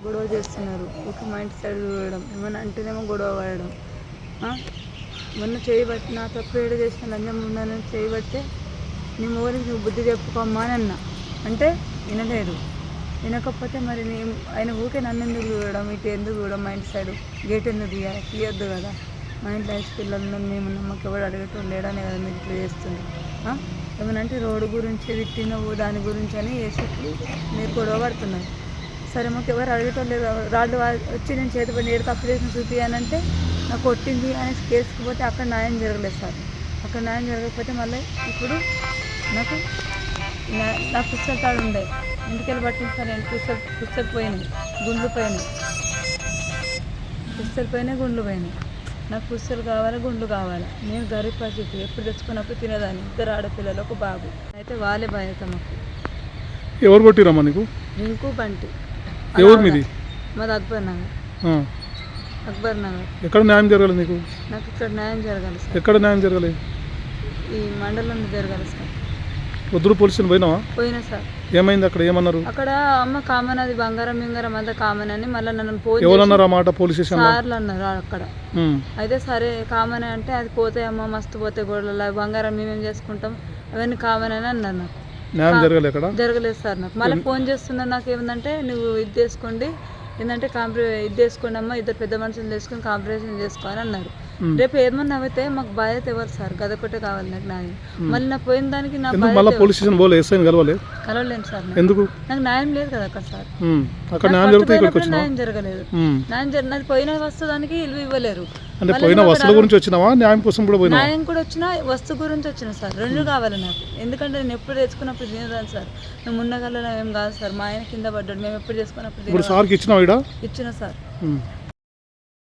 గొడవ చేస్తున్నారు. ఒక మా ఇంటి సైడ్ చూడడం ఏమైనా అంటేనేమో గొడవ పడడం. మొన్న చేయబట్టి నా తప్పు ఏడు చేసిన లంజం ఉందని చేయబట్టే నీ మూరికి నువ్వు బుద్ధి చెప్పుకోమ్మా అని అన్న. అంటే వినలేదు. వినకపోతే మరి నీ ఆయన ఊకే నన్ను ఎందుకు చూడడం? ఇటు ఎందుకు చూడడం? మా ఇంటి గేట్ ఎందుకు తీయాలి తీయొద్దు కదా. మా ఇంట్లో ఐస్ పిల్లలు మేము నమ్మకం ఎవరు అడగటం లేడనే కదా మీరు ఇట్లా చేస్తుంది ఏమనంటే రోడ్డు గురించి తిట్టినవు దాని గురించి అని వేసి మీరు గొడవ పడుతున్నారు. సరే మాకు ఎవరు అడగటం లేదు రాళ్ళు వచ్చి నేను చేతి పని ఏడు తప్పు చేసిన చూపియానంటే నాకు కొట్టింది అని కేసుకు పోతే అక్కడ న్యాయం జరగలేదు సార్. అక్కడ న్యాయం జరగకపోతే మళ్ళీ ఇప్పుడు నాకు నా- నా పుస్తక తాడు ఉండే. ఇంటికెళ్ళి పట్టించాను నేను పుస్తక పుస్తక పోయినాయి గుండ్లు పోయినాయి పుస్తలు పోయినాయి గుండ్లు పోయినాయి నాకు పుస్తలు కావాలి గుండ్లు కావాలి. నేను గరీబ్ పరిస్థితి. ఎప్పుడు తెచ్చుకున్నప్పుడు తినేదాన్ని. ఇద్దరు ఆడపిల్లలు ఒక బాబు. అయితే వాళ్ళే బాధ్యత మాకు. ఎవరు కొట్టిరమ్మా నీకు? రింకు బంటి. ఎవరు మీది? మాది అక్బర్ నగర్. అక్బర్ నగర్. ఎక్కడ న్యాయం జరగాలి నీకు? నాకు ఇక్కడ న్యాయం జరగాలి సార్. ఎక్కడ న్యాయం జరగాలి? ఈ మండలంలో జరగాలి సార్. వద్దురు పోలీస్ స్టేషన్ పోయినావా? పోయినా సార్. ఏమైంది అక్కడ? ఏమన్నారు? అక్కడ అమ్మ కామన్ అది బంగారం మింగారం అంతా కామన్ అని మళ్ళీ నన్ను ఫోన్ ఎవరన్నారు ఆ మాట పోలీస్ స్టేషన్ సార్లు అన్నారు అక్కడ. అయితే సరే కామన్ అంటే అది పోతాయి అమ్మ మస్తు పోతాయి గోడలు బంగారం మేమేం చేసుకుంటాం? అవన్నీ కామన్ అని అన్నారు నాకు. న్యాయం జరగాలి ఎక్కడ జరగలేదు సార్ నాకు. మళ్ళీ ఫోన్ చేస్తున్నా నాకు ఏమందంటే నువ్వు ఇది చేసుకోండి. ఏంటంటే కాంప్ర ఇది చేసుకోండి అమ్మ ఇద్దరు పెద్ద మనుషులు చేసుకొని కాంపిటీషన్ చేసుకో అని అన్నారు. రేపు ఏమన్నా అయితే మాకు బాధ్యత ఎవరు సార్. గదొకటే కావాలి నాకు న్యాయం. మళ్ళీ నా పోయిన దానికి నా మళ్ళీ? పోలీస్ స్టేషన్ పోలే ఎస్ఐని కలవలే? కలవలేను సార్. ఎందుకు? నాకు న్యాయం లేదు కదా అక్కడ సార్. అక్కడ న్యాయం ఫస్ట్ జరిగితే ఇక్కడికి పోయినప్పుడు వచ్చినావా? న్యాయం జరగలేదు. న్యాయం జరి నాది పోయిన వస్తుదానికి ఇల్లు ఇవ్వలేరు. అంటే పోయిన రాదు. గురించి వచ్చినావా? న్యాయం కోసం కూడా పోయినావా? న్యాయం కూడా వచ్చిన వస్తు గురించి వచ్చిన సార్. రెండు కావాలి నాకు. ఎందుకంటే నేను ఎప్పుడు తెచ్చుకున్నప్పుడు తినేదాన్ని సార్. మేము ఉన్నగల్లో ఏం కాదు సార్. మా ఆయన కింద పడ్డాడు. మేము ఎప్పుడు చేసుకున్నప్పుడు ఇప్పుడు. సార్కి ఇచ్చినావా ఇడ ఇచ్చిన సార్.